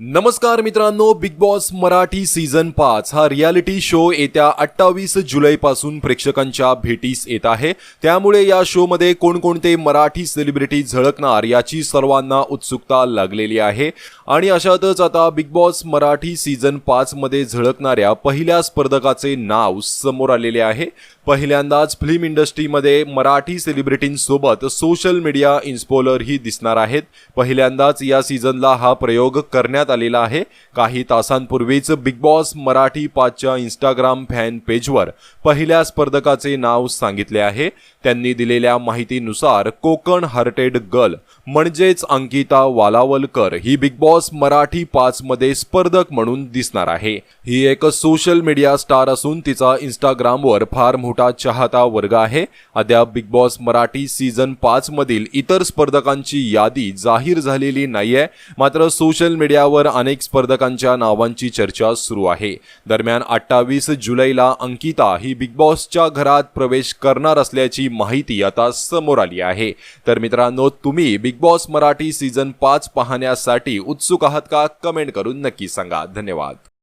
नमस्कार मित्रांनो big Boss Marathi season पाच. हा रियालिटी शो येत्या अठ्ठावीस जुलैपासून प्रेक्षकांच्या भेटीस येत आहे. त्यामुळे या शोमध्ये कोणकोणते मराठी सेलिब्रिटी झळकणार याची सर्वांना उत्सुकता लागलेली आहे. आणि अशातच आता बिग बॉस मराठी सीझन पाचमध्ये झळकणाऱ्या पहिल्या स्पर्धकाचे नाव समोर आलेले आहे. पहिल्यांदाच फिल्म इंडस्ट्रीमध्ये मराठी सेलिब्रिटींसोबत सोशल मीडिया इन्स्पॉलरही दिसणार आहेत. पहिल्यांदाच या सीझनला हा प्रयोग करण्यात आलेला आहे. काही तासांपूर्वीच बिग बॉस मराठी पाचच्या इंस्टाग्राम फॅन पेजवर पहिल्या स्पर्धकाचे नाव सांगितले आहे. त्यांनी दिलेल्या माहितीनुसार कोकण हार्टेड गर्ल म्हणजेच अंकिता वालावलकर ही बिग बॉस मराठी पाच मध्ये स्पर्धक म्हणून दिसणार आहे. ही एक सोशल मीडिया स्टार असून तिचा इंस्टाग्रामवर फार मोठा चाहता वर्ग आहे. अद्याप बिग बॉस मराठी सीझन पाच मधील इतर स्पर्धकांची यादी जाहीर झालेली नाहीये. मात्र सोशल मीडियावर अनेक स्पर्धकांच्या नावांची चर्चा सुरू आहे. दरम्यान अठ्ठावीस जुलैला अंकिता ही बिग बॉसच्या घरात प्रवेश करणार असल्याची माहिती आता समोर आली आहे. तर मित्रांनो तुम्ही बिग बॉस मराठी सीझन पाच पाहण्यासाठी उत्सुक आहात का? कमेंट करून नक्की सांगा. धन्यवाद.